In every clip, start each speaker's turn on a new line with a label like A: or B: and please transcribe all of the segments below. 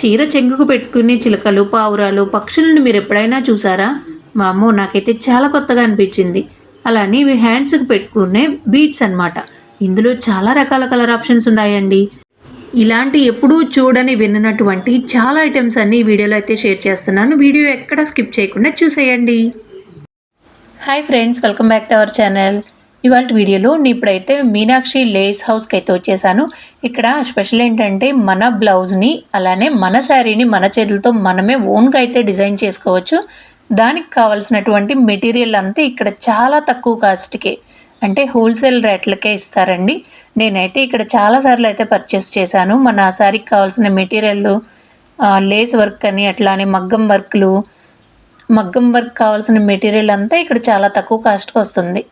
A: చీర చెంగుకు పెట్టుకునే చిలకలు పావురాలు పక్షులను మీరు ఎప్పుడైనా చూసారా? మా అమ్మో నాకైతే చాలా కొత్తగా అనిపించింది. అలానే ఇవి హ్యాండ్స్కి పెట్టుకునే బీట్స్ అన్నమాట. ఇందులో చాలా రకాల కలర్ ఆప్షన్స్ ఉన్నాయండి. ఇలాంటి ఎప్పుడూ చూడని విన్నటువంటి చాలా ఐటమ్స్ అన్ని వీడియోలో అయితే షేర్ చేస్తున్నాను. వీడియో ఎక్కడ స్కిప్ చేయకుండా చూసేయండి. Hi friends welcome back to our channel ఇవాళ వీడియోలో నేను ఇప్పుడైతే మీనాక్షి లేస్ హౌస్కి అయితే వచ్చేసాను. ఇక్కడ స్పెషల్ ఏంటంటే మన బ్లౌజ్ని అలానే మన శారీని మన చేతులతో మనమే ఓన్గా అయితే డిజైన్ చేసుకోవచ్చు. దానికి కావాల్సినటువంటి మెటీరియల్ అంతా ఇక్కడ చాలా తక్కువ కాస్ట్కే అంటే హోల్సేల్ రేట్లకే ఇస్తారండి. నేనైతే ఇక్కడ చాలాసార్లు అయితే పర్చేస్ చేశాను. మన శారీకి కావాల్సిన మెటీరియల్ లేస్ వర్క్ అని అట్లానే మగ్గం వర్క్లు మగ్గం వర్క్ కావాల్సిన మెటీరియల్ అంతా ఇక్కడ చాలా తక్కువ కాస్ట్కి వస్తుంది.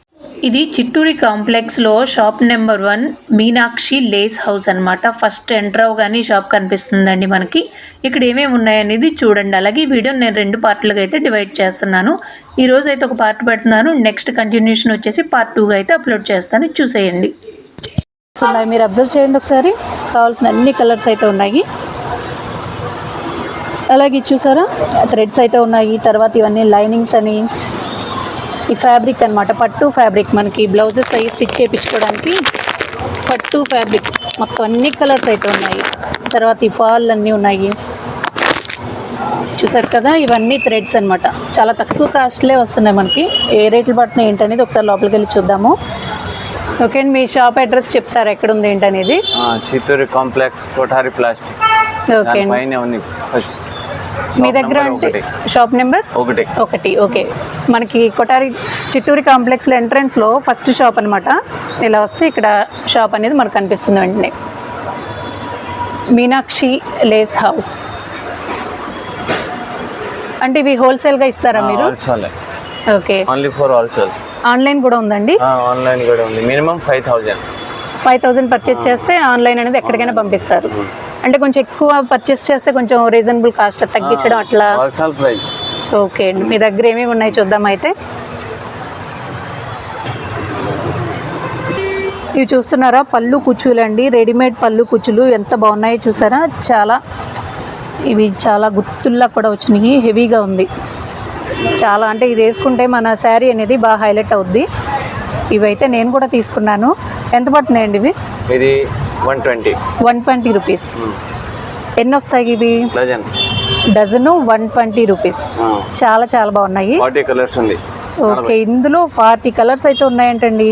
A: ఇది చిట్టూరి కాంప్లెక్స్లో shop number one Meenakshi lace house అన్నమాట. ఫస్ట్ ఎంటర్ అవగానే షాప్ కనిపిస్తుందండి మనకి. ఇక్కడ ఏమేమి ఉన్నాయనేది చూడండి. అలాగే ఈ వీడియో నేను రెండు పార్ట్లుగా అయితే డివైడ్ చేస్తున్నాను. ఈ రోజు అయితే ఒక పార్ట్ పెడుతున్నాను. నెక్స్ట్ కంటిన్యూషన్ వచ్చేసి పార్ట్ టూగా అయితే అప్లోడ్ చేస్తాను. చూసేయండి. ఉన్నాయి. మీరు అబ్జర్వ్ చేయండి ఒకసారి. కావాల్సిన అన్ని కలర్స్ అయితే ఉన్నాయి. అలాగే చూసారా? థ్రెడ్స్ అయితే ఉన్నాయి. తర్వాత ఇవన్నీ లైనింగ్స్ అని ఈ ఫ్యాబ్రిక్ అన్నమాట. పట్టు ఫ్యాబ్రిక్ మనకి బ్లౌజెస్ అవి స్టిచ్ చేయించుకోవడానికి పట్టు ఫ్యాబ్రిక్. మొత్తం అన్ని కలర్స్ అయితే ఉన్నాయి. తర్వాత ఈ ఫాల్ అన్నీ ఉన్నాయి. చూసారు కదా? ఇవన్నీ థ్రెడ్స్ అన్నమాట. చాలా తక్కువ కాస్ట్లే వస్తున్నాయి మనకి. ఏ రేట్లు పడుతున్నాయి ఏంటనేది ఒకసారి లోపలికి వెళ్ళి చూద్దాము. ఓకే అండి మీ షాప్ అడ్రస్ చెప్తారా? ఎక్కడ ఉంది ఏంటనేది
B: Chittoor complex Kothari plastic.
A: Okay అండి.
B: పైన ఉంది. ఫస్ట్
A: మీ దగ్గర షాప్ నెంబర్
B: ఒకటి.
A: ఒకటి ఓకే. మనకి కొటారి చిట్టూరి కాంప్లెక్స్లో ఎంట్రన్స్లో ఫస్ట్ షాప్ అనమాట ఇలా వస్తే ఇక్కడ షాప్ అనేది మనకు కనిపిస్తుంది వెంటనే. Meenakshi lace house. అంటే ఇవి హోల్సేల్గా ఇస్తారా మీరు? Okay.
B: Only for wholesale
A: online కూడా ఉందండి?
B: ఆన్లైన్ కూడా ఉంది. Minimum five thousand.
A: Five thousand purchase చేస్తే ఆన్లైన్ అనేది ఎక్కడికైనా పంపిస్తారు. అంటే కొంచెం ఎక్కువ పర్చేస్ చేస్తే కొంచెం రీజనబుల్ కాస్ట్ తగ్గించడం అట్లా?
B: ప్రైస్
A: ఓకే అండి మీ దగ్గర ఏమేమి ఉన్నాయి చూద్దాం అయితే. ఇవి చూస్తున్నారా? పళ్ళు కుచ్చులు అండి రెడీమేడ్ పళ్ళు కుచ్చులు ఎంత బాగున్నాయో చూసారా? చాలా ఇవి చాలా గుత్తుల్లా కూడా వచ్చినాయి. హెవీగా ఉంది. చాలా అంటే ఇది వేసుకుంటే మన శారీ అనేది బాగా హైలైట్ అవుద్ది. ఇవైతే నేను కూడా తీసుకున్నాను. ఎంత పడుతున్నాయండి ఇవి?
B: ఇది one twenty.
A: One twenty rupees. ఎన్ని వస్తాయి ఇవి?
B: Dozen.
A: Dozen one twenty rupees. చాలా చాలా బాగున్నాయి.
B: ఫార్టీ కలర్స్ ఉంది.
A: ఓకే ఇందులో ఫార్టీ కలర్స్ అయితే ఉన్నాయంటండి.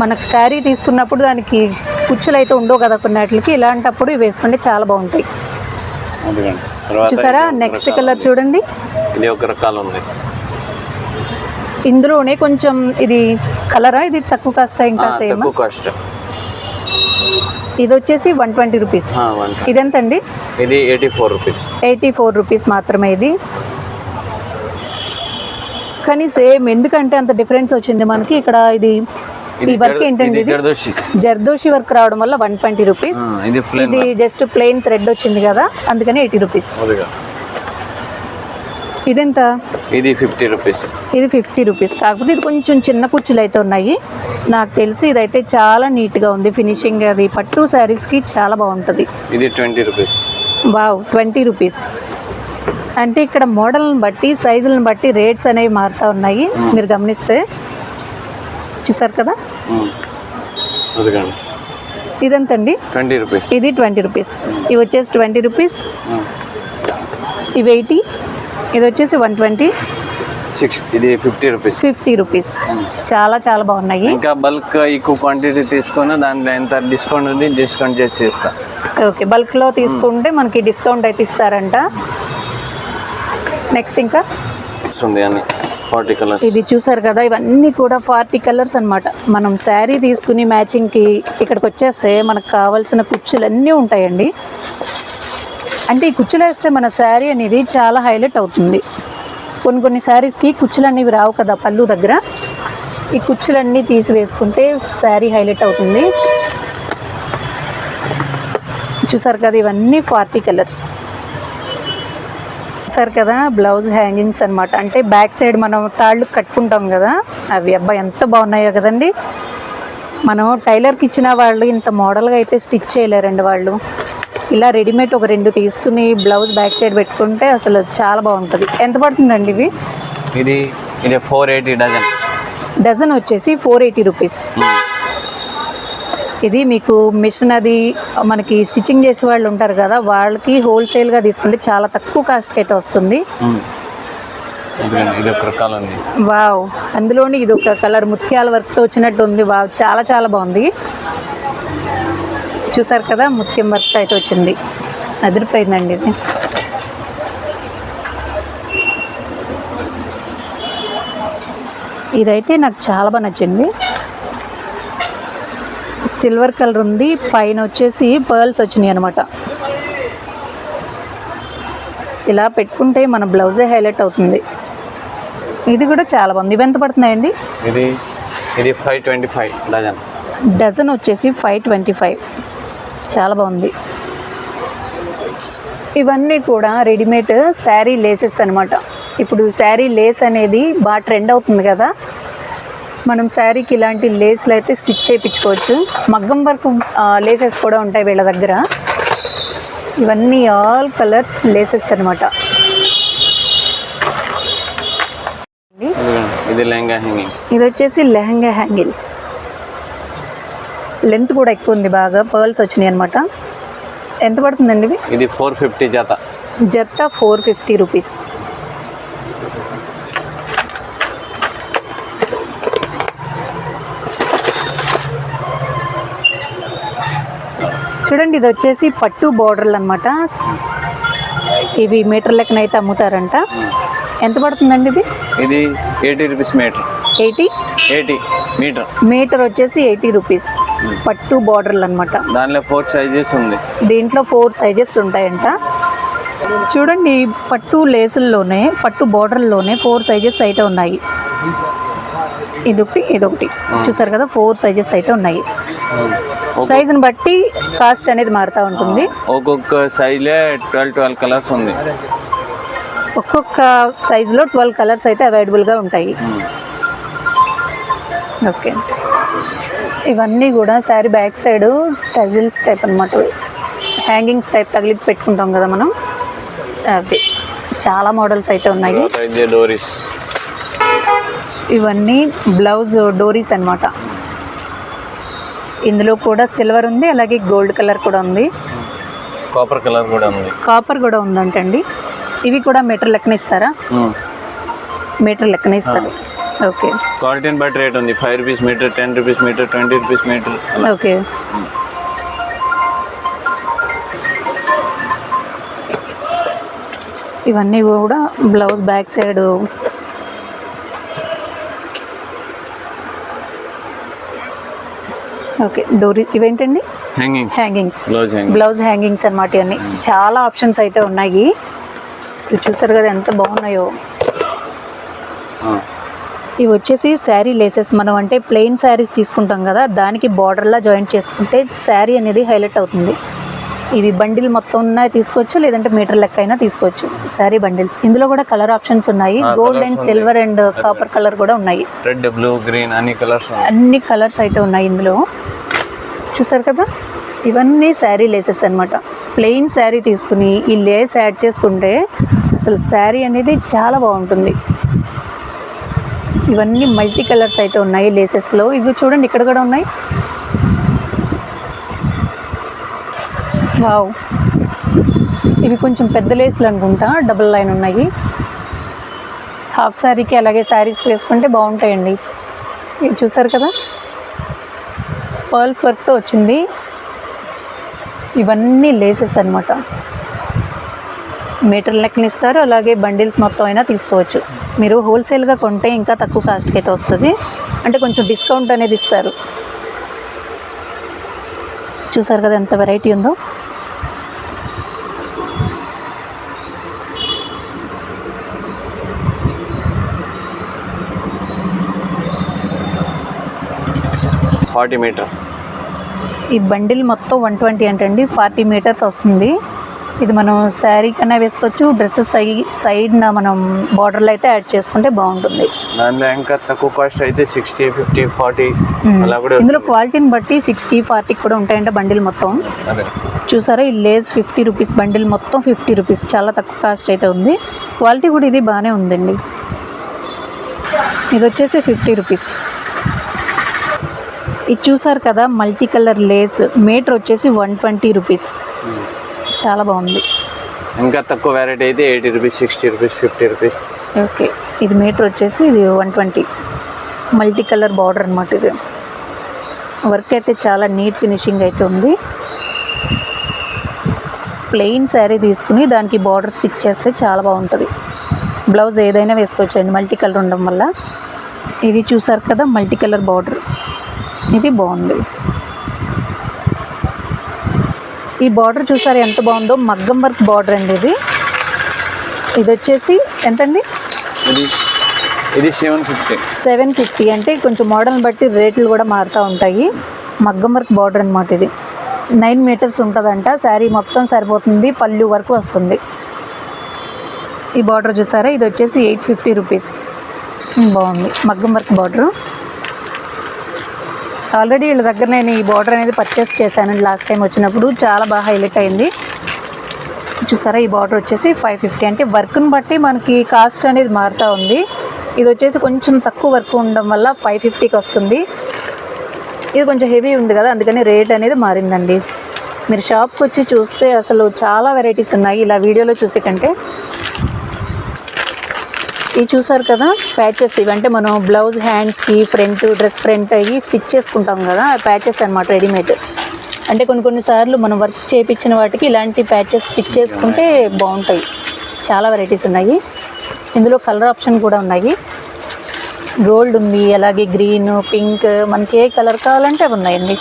A: మనకు శారీ తీసుకున్నప్పుడు దానికి కుచ్చులు అయితే ఉండవు కదా కొన్నిటికి. ఇలాంటప్పుడు ఇవి వేసుకుంటే చాలా బాగుంటాయి. చూసారా? Next colour. చూడండి.
B: ఇది ఒక రకాలు ఉంది.
A: ఇందులోనే కొంచెం ఇది కలరా ఇది తక్కువ కాస్ట్ ఇంకా సేమ్
B: తక్కువ కాస్ట్
A: ఇది వచ్చేసి వన్ ట్వంటీ రూపీస్.
B: వన్
A: ఇదెంతండి?
B: ఇది eighty four rupees.
A: Eighty four rupees మాత్రమే ఇది. కానీ సేమ్ ఎందుకంటే అంత డిఫరెన్స్ వచ్చింది మనకి. ఇక్కడ ఇది ఈ వర్క్ ఏంటండి ఇది
B: జర్దోషి.
A: వర్క్ రావడం వల్ల వన్ ట్వంటీ రూపీస్.
B: ఇది
A: ఇది జస్ట్ ప్లెయిన్ థ్రెడ్ వచ్చింది కదా అందుకని ఎయిటీ రూపీస్. ఇదెంత?
B: ఇది ఫిఫ్టీ రూపీస్.
A: ఇది ఫిఫ్టీ రూపీస్. కాకపోతే ఇది కొంచెం చిన్న కుర్చీలు అయితే ఉన్నాయి. నాకు తెలిసి ఇదైతే చాలా నీట్గా ఉంది. ఫినిషింగ్ అది పట్టు శారీస్కి చాలా బాగుంటుంది.
B: ఇది twenty rupees.
A: Wow twenty rupees. అంటే ఇక్కడ మోడల్ని బట్టి సైజులను బట్టి రేట్స్ అనేవి మారుతూ ఉన్నాయి. మీరు గమనిస్తే. చూసారు కదా?
B: అదిగండి.
A: ఇదెంతండి?
B: Twenty rupees.
A: ఇది ట్వంటీ రూపీస్. ఇవి వచ్చేసి ట్వంటీ రూపీస్. ఇవి ఎయిటీ. ఇది వచ్చేసి వన్ ట్వంటీ.
B: సిక్స్ ఇది ఫిఫ్టీ రూపీస్.
A: Fifty rupees. చాలా చాలా బాగున్నాయి.
B: ఇంకా బల్క్ ఎక్కువ క్వాంటిటీ తీసుకున్న దాంట్లో ఎంత డిస్కౌంట్ ఉంది డిస్కౌంట్ చేసి ఇస్తా
A: ఓకే బల్క్లో తీసుకుంటే మనకి డిస్కౌంట్ అయితే ఇస్తారంట. నెక్స్ట్ ఇంకా?
B: ఉంది అని ఫార్టీ కలర్స్.
A: ఇది చూసారు కదా ఇవన్నీ కూడా ఫార్టీ కలర్స్ అన్నమాట. మనం శారీ తీసుకుని మ్యాచింగ్కి ఇక్కడికి వచ్చేస్తే మనకు కావాల్సిన కుచ్చులు అన్నీ ఉంటాయండి. అంటే ఈ కుచ్చులు వేస్తే మన శారీ అనేది చాలా హైలైట్ అవుతుంది. కొన్ని కొన్ని శారీస్కి కుచ్చులు అనేవి రావు కదా పళ్ళు దగ్గర. ఈ కుచ్చులన్నీ తీసి వేసుకుంటే శారీ హైలైట్ అవుతుంది. చూసారు కదా ఇవన్నీ ఫార్టీ కలర్స్. చూసారు కదా బ్లౌజ్ హ్యాంగింగ్స్ అన్నమాట. అంటే బ్యాక్ సైడ్ మనం తాళ్ళు కట్టుకుంటాం కదా అవి అబ్బాయి ఎంత బాగున్నాయో కదండి. మనం టైలర్కి ఇచ్చిన వాళ్ళు ఇంత మోడల్గా అయితే స్టిచ్ చేయలేరండి వాళ్ళు. ఇలా రెడీమేడ్ ఒక రెండు తీసుకుని బ్లౌజ్ బ్యాక్ సైడ్ పెట్టుకుంటే అసలు చాలా బాగుంటుంది. ఎంత పడుతుందండి ఇవి?
B: ఇది ఇది ఫోర్ ఎయిటీ డజన్
A: డజన్ వచ్చేసి ఫోర్ ఎయిటీ రూపీస్. ఇది మీకు మిషన్ అది మనకి స్టిచ్చింగ్ చేసే వాళ్ళు ఉంటారు కదా వాళ్ళకి హోల్సేల్గా తీసుకుంటే చాలా తక్కువ కాస్ట్కి అయితే వస్తుంది. వావ్ అందులోని ఇది ఒక కలర్ ముత్యాల వర్క్తో వచ్చినట్టు ఉంది వావ్ చాలా చాలా బాగుంది. చూసారు కదా ముత్యం వర్క్ అయితే వచ్చింది. అదిరిపోయిందండి ఇది. ఇదైతే నాకు చాలా బాగా నచ్చింది. సిల్వర్ కలర్ ఉంది పైన వచ్చేసి పర్ల్స్ వచ్చినాయి అనమాట ఇలా పెట్టుకుంటే మన బ్లౌజే హైలైట్ అవుతుంది. ఇది కూడా చాలా బాగుంది. ఇవి ఎంత పడుతున్నాయండి?
B: ఇది ఇది five twenty five dozen.
A: Dozen వచ్చేసి ఫైవ్ ట్వంటీ ఫైవ్ చాలా బాగుంది. ఇవన్నీ కూడా రెడీమేడ్ శారీ లేసెస్ అనమాట ఇప్పుడు శారీ లేస్ అనేది బాగా ట్రెండ్ అవుతుంది కదా. మనం శారీకి ఇలాంటి లేస్లు అయితే స్టిచ్ చేయించుకోవచ్చు. మగ్గం వరకు లేసెస్ కూడా ఉంటాయి వీళ్ళ దగ్గర. ఇవన్నీ ఆల్ కలర్స్ లేసెస్ అనమాట
B: ఇది
A: వచ్చేసి లెహంగా హ్యాంగిల్స్. లెంత్ కూడా ఎక్కువ ఉంది బాగా పర్ల్స్ వచ్చినాయి అనమాట ఎంత పడుతుందండి ఇవి?
B: ఇది ఫోర్ ఫిఫ్టీ జత.
A: జత ఫోర్ ఫిఫ్టీ రూపీస్. చూడండి ఇది వచ్చేసి పట్టు బోర్డర్లు అనమాట ఇవి మీటర్ లెక్కన అయితే అమ్ముతారంట. ఎంత పడుతుందండి ఇది?
B: ఇది eighty rupees metre.
A: Eighty?
B: Eighty metre.
A: Metre వచ్చేసి ఎయిటీ రూపీస్. పట్టు బార్డర్లు అనమాట
B: దానిలో ఫోర్ సైజెస్ ఉంది.
A: దీంట్లో ఫోర్ సైజెస్ ఉంటాయంట. చూడండి పట్టు లేసుల్లోనే పట్టు బార్డర్లోనే ఫోర్ సైజెస్ అయితే ఉన్నాయి. ఇదొకటి ఇదొకటి. చూసారు కదా ఫోర్ సైజెస్ అయితే ఉన్నాయి. సైజుని బట్టి కాస్ట్ అనేది మారుతూ ఉంటుంది.
B: ఒక్కొక్క సైజులే ట్వెల్వ్ ట్వెల్వ్ కలర్స్ ఉంది.
A: ఒక్కొక్క సైజులో ట్వెల్వ్ కలర్స్ అయితే అవైలబుల్గా ఉంటాయి. ఓకే. ఇవన్నీ కూడా sari back side tassels type అనమాట హ్యాంగింగ్స్ టైప్ తగిలిపి పెట్టుకుంటాం కదా మనం. అవి. చాలా మోడల్స్ అయితే ఉన్నాయి. ఇవన్నీ బ్లౌజ్ డోరీస్ అన్నమాట. ఇందులో కూడా సిల్వర్ ఉంది అలాగే గోల్డ్ కలర్ కూడా ఉంది.
B: కాపర్ కలర్ కూడా ఉంది.
A: కాపర్ కూడా ఉందంటండి. ఇవి కూడా మీటర్ లెక్కన ఇస్తారా? మీటర్ లెక్కన ఇస్తారు. ఓకే.
B: క్వాలిటీని బట్టి రేట్ ఉంది. Five rupees metre ten rupees metre twenty rupees metre.
A: Okay. ఇవన్నీ కూడా బ్లౌజ్ బ్యాక్ సైడ్. ఓకే. డోరీ ఇవేంటండి?
B: Hanging
A: hangings
B: blouse hanging
A: blouse hangings అన్నమాట ఇవన్నీ. చాలా ఆప్షన్స్ అయితే ఉన్నాయి. అసలు చూసారు కదా ఎంత బాగున్నాయో. ఇవి వచ్చేసి శారీ లేసెస్. మనం అంటే ప్లెయిన్ శారీస్ తీసుకుంటాం కదా దానికి బార్డర్లా జాయింట్ చేసుకుంటే శారీ అనేది హైలైట్ అవుతుంది. ఇవి బండిల్ మొత్తం ఉన్నాయి తీసుకోవచ్చు లేదంటే మీటర్ లెక్క అయినా తీసుకోవచ్చు. శారీ బండిల్స్. ఇందులో కూడా కలర్ ఆప్షన్స్ ఉన్నాయి. Gold and. Silver and copper colour కూడా ఉన్నాయి.
B: రెడ్ బ్లూ గ్రీన్ అన్ని కలర్స్
A: అన్ని కలర్స్ అయితే ఉన్నాయి ఇందులో. చూసారు కదా? ఇవన్నీ శారీ లేసెస్ అనమాట ప్లెయిన్ శారీ తీసుకుని ఈ లేస్ యాడ్ చేసుకుంటే అసలు శారీ అనేది చాలా బాగుంటుంది. ఇవన్నీ మల్టీ కలర్స్ అయితే ఉన్నాయి లేసెస్లో. ఇవి చూడండి ఇక్కడ కూడా ఉన్నాయి. వావ్. ఇవి కొంచెం పెద్ద లేసులు అనుకుంటా డబుల్ లైన్ ఉన్నాయి. హాఫ్ శారీకి అలాగే శారీస్ వేసుకుంటే బాగుంటాయండి. ఇవి చూసారు కదా? పర్ల్స్ వర్క్తో వచ్చింది. ఇవన్నీ లేసెస్ అనమాట మీటర్ లెక్కన ఇస్తారు అలాగే బండిల్స్ మొత్తం అయినా తీసుకోవచ్చు. మీరు హోల్సేల్గా కొంటే ఇంకా తక్కువ కాస్ట్కి అయితే వస్తుంది. అంటే కొంచెం డిస్కౌంట్ అనేది ఇస్తారు. చూసారు కదా ఎంత వెరైటీ ఉందో?
B: Forty metre.
A: ఈ బండిల్ మొత్తం వన్ ట్వంటీ అంటండి ఫార్టీ మీటర్స్ వస్తుంది. ఇది మనం శారీ కన్నా వేసుకోవచ్చు. డ్రెస్సెస్ సై సైడ్న మనం బార్డర్లో అయితే యాడ్ చేసుకుంటే బాగుంటుంది.
B: దాంట్లో ఇంకా తక్కువ కాస్ట్ అయితే సిక్స్టీ ఫిఫ్టీ ఫార్టీ అలా కూడా
A: ఇందులో. క్వాలిటీని బట్టి సిక్స్టీ ఫార్టీకి కూడా ఉంటాయంట బండిల్ మొత్తం.
B: అదే.
A: చూసారా ఈ లేస్ ఫిఫ్టీ రూపీస్ బండిల్ మొత్తం ఫిఫ్టీ రూపీస్ చాలా తక్కువ కాస్ట్ అయితే ఉంది. క్వాలిటీ కూడా ఇది బాగానే ఉందండి. ఇది వచ్చేసి ఫిఫ్టీ రూపీస్ ఇది చూసారు కదా మల్టీ కలర్ లేస్ మీటర్ వచ్చేసి వన్ ట్వంటీ రూపీస్ చాలా బాగుంది.
B: ఇంకా తక్కువ వెరైటీ అయితే eighty rupees sixty rupees fifty rupees
A: okay ఇది మీటర్ వచ్చేసి ఇది one twenty multi colour border అనమాట ఇది. వర్క్ అయితే చాలా నీట్ ఫినిషింగ్ అయితే ఉంది. ప్లెయిన్ శారీ తీసుకుని దానికి బార్డర్ స్టిచ్ చేస్తే చాలా బాగుంటుంది. బ్లౌజ్ ఏదైనా వేసుకోవచ్చండి మల్టీ కలర్ ఉండడం వల్ల. ఇది చూసారు కదా మల్టీ కలర్ బార్డర్ ఇది బాగుంది. ఈ బార్డర్ చూసారు ఎంత బాగుందో? మగ్గం వర్క్ బార్డర్ అండి ఇది. ఇది వచ్చేసి ఎంతండి?
B: ఇది సెవెన్ ఫిఫ్టీ.
A: Seven fifty. అంటే కొంచెం మోడల్ని బట్టి రేట్లు కూడా మారుతూ ఉంటాయి. మగ్గం వర్క్ బార్డర్ అనమాట ఇది. నైన్ మీటర్స్ ఉంటుందంట. శారీ మొత్తం సరిపోతుంది. పళ్ళు వరకు వస్తుంది. ఈ బార్డర్ చూసారా? ఇది వచ్చేసి ఎయిట్ ఫిఫ్టీ రూపీస్. బాగుంది. మగ్గం వర్క్ బార్డరు. ఆల్రెడీ వీళ్ళ దగ్గర నేను ఈ బార్డర్ అనేది పర్చేస్ చేశాను లాస్ట్ టైం వచ్చినప్పుడు. చాలా బాగా హైలైట్ అయింది. చూసారా ఈ బార్డర్ వచ్చేసి ఫైవ్ ఫిఫ్టీ అంటే వర్క్ని బట్టి మనకి కాస్ట్ అనేది మారుతూ ఉంది. ఇది వచ్చేసి కొంచెం తక్కువ వర్క్ ఉండడం వల్ల ఫైవ్ ఫిఫ్టీకి వస్తుంది. ఇది కొంచెం హెవీ ఉంది కదా అందుకని రేట్ అనేది మారిందండి. మీరు షాప్కి వచ్చి చూస్తే అసలు చాలా వెరైటీస్ ఉన్నాయి. ఇలా వీడియోలో చూసే కంటే ఇవి చూసారు కదా? ప్యాచెస్ ఇవంటే మనం బ్లౌజ్ హ్యాండ్స్కి ఫ్రంట్ డ్రెస్ ఫ్రంట్ అవి స్టిచ్ చేసుకుంటాం కదా? ఆ ప్యాచెస్ అనమాట రెడీమేడ్ అంటే కొన్ని కొన్నిసార్లు మనం వర్క్ చేయించిన వాటికి ఇలాంటి ప్యాచెస్ స్టిచ్ చేసుకుంటే బాగుంటాయి. చాలా వెరైటీస్ ఉన్నాయి. ఇందులో కలర్ ఆప్షన్ కూడా ఉన్నాయి. గోల్డ్ ఉంది అలాగే గ్రీన్ పింక్ మనకి ఏ కలర్ కావాలంటే అవి ఉన్నాయండి.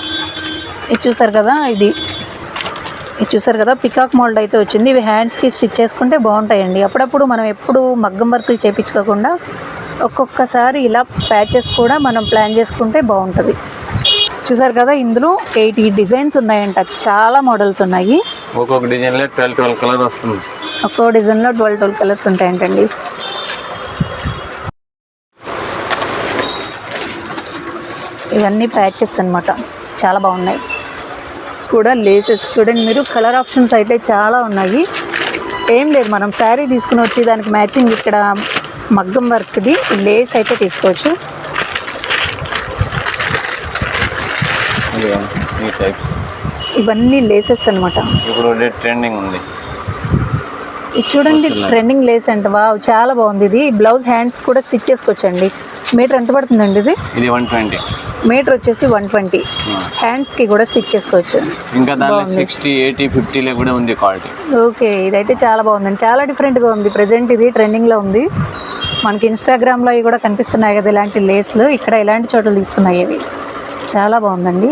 A: ఇది చూసారు కదా? ఇది ఇది చూసారు కదా పికాక్ మోల్డ్ అయితే వచ్చింది. ఇవి హ్యాండ్స్కి స్టిచ్ చేసుకుంటే బాగుంటాయండి. అప్పుడప్పుడు మనం ఎప్పుడు మగ్గం వర్కులు చేయించుకోకుండా ఒక్కొక్కసారి ఇలా ప్యాచెస్ కూడా మనం ప్లాన్ చేసుకుంటే బాగుంటుంది. చూసారు కదా ఇందులో ఎయిటీ డిజైన్స్ ఉన్నాయంట. చాలా మోడల్స్ ఉన్నాయి.
B: ఒక్కొక్క డిజైన్లో ట్వెల్వ్ ట్వెల్వ్ కలర్ వస్తుంది.
A: ఒక్కో డిజైన్లో ట్వెల్వ్ ట్వెల్వ్ కలర్స్ ఉంటాయంటండి. ఇవన్నీ ప్యాచెస్ అన్నమాట. చాలా బాగున్నాయి. కూడా లేసెస్ చూడండి మీరు కలర్ ఆప్షన్స్ అయితే చాలా ఉన్నాయి. ఏం లేదు మనం శారీ తీసుకుని వచ్చి దానికి మ్యాచింగ్ ఇక్కడ మగ్గం వర్క్ది లేస్ అయితే తీసుకోవచ్చు. ఇవన్నీ లేసెస్ అన్నమాట.
B: ఇప్పుడు ట్రెండింగ్ ఉంది.
A: ఇది చూడండి ట్రెండింగ్ లేస్ అంట. వావ్ చాలా బాగుంది ఇది. బ్లౌజ్ హ్యాండ్స్ కూడా స్టిచ్ చేసుకోవచ్చండి మీటర్ ఎంత పడుతుందండి ఇది?
B: ఇది వన్ ట్వంటీ.
A: మీటర్ వచ్చేసి వన్ ట్వంటీ. హ్యాండ్స్కి కూడా స్టిచ్ చేసుకోవచ్చు.
B: ఇంకా
A: బాగుంది.
B: సిక్స్టీ ఎయిటీ ఫిఫ్టీలో కూడా ఉంది క్వాలిటీ
A: ఓకే ఇదైతే చాలా బాగుందండి. చాలా డిఫరెంట్గా ఉంది. ప్రజెంట్ ఇది ట్రెండింగ్లో ఉంది. మనకి ఇన్స్టాగ్రామ్లో అవి కూడా కనిపిస్తున్నాయి కదా ఇలాంటి లేస్లు ఇక్కడ ఇలాంటి చోట్ల తీసుకున్నాయి అవి చాలా బాగుందండి.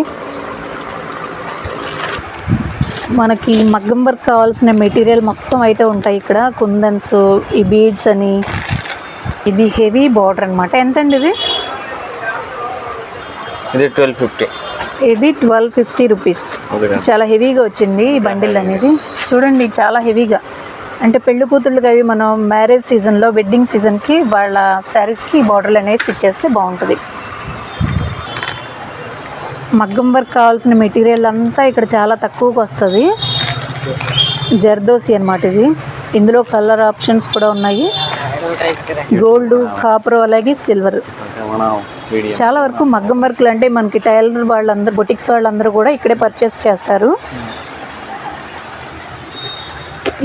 A: మనకి మగ్గం వర్క్ కావాల్సిన మెటీరియల్ మొత్తం అయితే ఉంటాయి ఇక్కడ. కుందన్స్ ఈ బీడ్స్ అని. ఇది హెవీ బార్డర్ అనమాట ఎంతండి ఇది?
B: ఇది ట్వెల్వ్ ఫిఫ్టీ.
A: ఇది ట్వెల్వ్ ఫిఫ్టీ రూపీస్. చాలా హెవీగా వచ్చింది ఈ బండిల్ అనేది. చూడండి చాలా హెవీగా. అంటే పెళ్ళి కూతుళ్ళకి అవి మనం మ్యారేజ్ సీజన్లో వెడ్డింగ్ సీజన్కి వాళ్ళ శారీస్కి బార్డర్లు అనేవి స్టిచ్ చేస్తే బాగుంటుంది. మగ్గం వర్క్ కావాల్సిన మెటీరియల్ అంతా ఇక్కడ చాలా తక్కువకి వస్తుంది. జర్దోసి అనమాట ఇది. ఇందులో కలర్ ఆప్షన్స్ కూడా ఉన్నాయి. గోల్డ్ కాపర్ అలాగే సిల్వర్. చాలా వరకు మగ్గం వర్క్లు అంటే మనకి టైలర్ వాళ్ళందరూ బొటిక్స్ వాళ్ళందరూ కూడా ఇక్కడే పర్చేస్ చేస్తారు.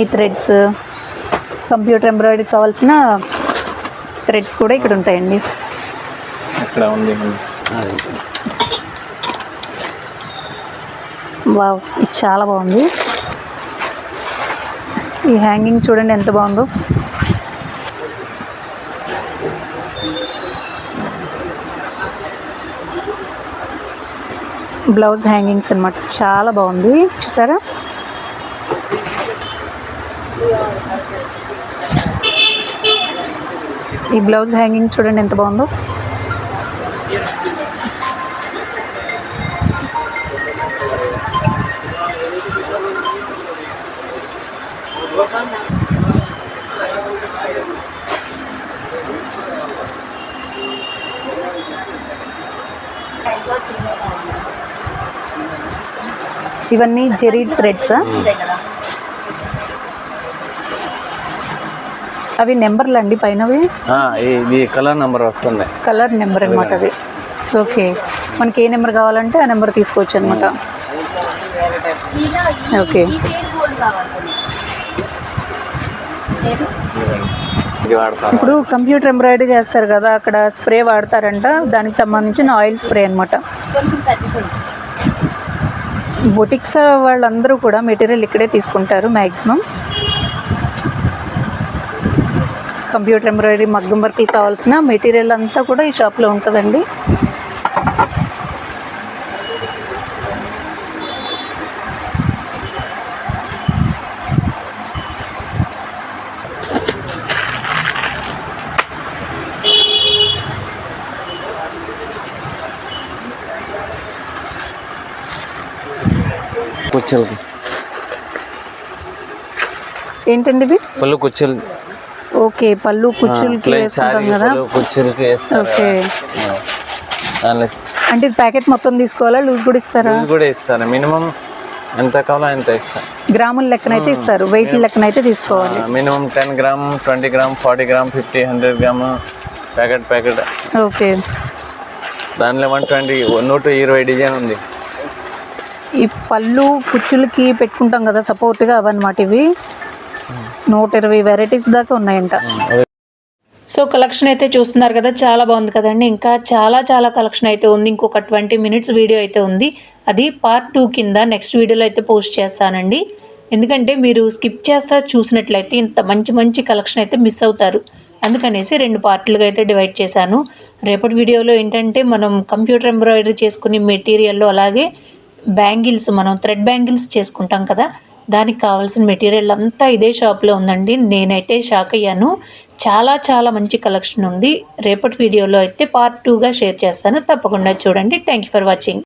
A: ఈ థ్రెడ్స్ కంప్యూటర్ ఎంబ్రాయిడరీ కావాల్సిన థ్రెడ్స్ కూడా ఇక్కడ ఉంటాయండి. వావ్ ఇది చాలా బాగుంది. ఈ హ్యాంగింగ్ చూడండి ఎంత బాగుందో. బ్లౌజ్ హ్యాంగింగ్స్ అన్నమాట చాలా బాగుంది. చూసారా? ఈ బ్లౌజ్ హ్యాంగింగ్ చూడండి ఎంత బాగుందో. ఇవన్నీ జెరీ థ్రెడ్స్ అవి నెంబర్లు అండి పైనవి?
B: ఆ, ఇది కలర్ నెంబర్ వస్తుంది
A: కలర్ నెంబర్ అనమాట అవి. ఓకే. మనకి ఏ నెంబర్ కావాలంటే ఆ నెంబర్ తీసుకోవచ్చు అనమాట ఓకే. ఇప్పుడు కంప్యూటర్ ఎంబ్రాయిడరీ చేస్తారు కదా అక్కడ స్ప్రే వాడతారంట. దానికి సంబంధించిన ఆయిల్ స్ప్రే అనమాట బొటిక్స్ వాళ్ళందరూ కూడా మెటీరియల్ ఇక్కడే తీసుకుంటారు మ్యాక్సిమం కంప్యూటర్ ఎంబ్రాయిడరీ మగ్గం వర్క్కి కావాల్సిన మెటీరియల్ అంతా కూడా ఈ షాప్లో ఉంటుందండి.
B: కుర్చీలకి
A: ఏంటండి ఇవి
B: పళ్ళు కుర్చీలు
A: ఓకే పళ్ళు కుచ్చులకి వేసుకుంటాం కదా.
B: వేస్తారు
A: ఓకే. అంటే ప్యాకెట్ మొత్తం తీసుకోవాలా? లూజ్ కూడా ఇస్తారా?
B: ఇది కూడా ఇస్తారు మినిమం ఎంత కావాలో అంత ఇస్తారు
A: గ్రాముల లెక్కన అయితే ఇస్తారు. వెయిట్ లెక్కన అయితే తీసుకోవాలి.
B: Minimum ten gram twenty gram forty gram fifty hundred gram packet packet.
A: Okay.
B: దానిలో వన్ ట్వంటీ నూట ఇరవై డిజైన్ ఉంది.
A: ఈ పళ్ళు కుచ్చులకి పెట్టుకుంటాం కదా సపోర్ట్గా అవన్నమాట ఇవి. నూట ఇరవై వెరైటీస్ దాకా ఉన్నాయంట. సో కలెక్షన్ అయితే చూస్తున్నారు కదా చాలా బాగుంది కదండి. ఇంకా చాలా చాలా కలెక్షన్ అయితే ఉంది. ఇంకొక ట్వంటీ మినిట్స్ వీడియో అయితే ఉంది. అది పార్ట్ టూ కింద నెక్స్ట్ వీడియోలో అయితే పోస్ట్ చేస్తానండి. ఎందుకంటే మీరు స్కిప్ చేస్తా చూసినట్లయితే ఇంత మంచి మంచి కలెక్షన్ అయితే మిస్ అవుతారు. అందుకనేసి రెండు పార్ట్లుగా అయితే డివైడ్ చేశాను. రేపటి వీడియోలో ఏంటంటే మనం కంప్యూటర్ ఎంబ్రాయిడరీ చేసుకునే మెటీరియల్లో అలాగే బ్యాంగిల్స్ మనం థ్రెడ్ బ్యాంగిల్స్ చేసుకుంటాం కదా దానికి కావాల్సిన మెటీరియల్ అంతా ఇదే షాప్లో ఉందండి. నేనైతే షాక్ అయ్యాను. చాలా చాలా మంచి కలెక్షన్ ఉంది. రేపటి వీడియోలో అయితే పార్ట్ టూగా షేర్ చేస్తాను. తప్పకుండా చూడండి. Thank you for watching.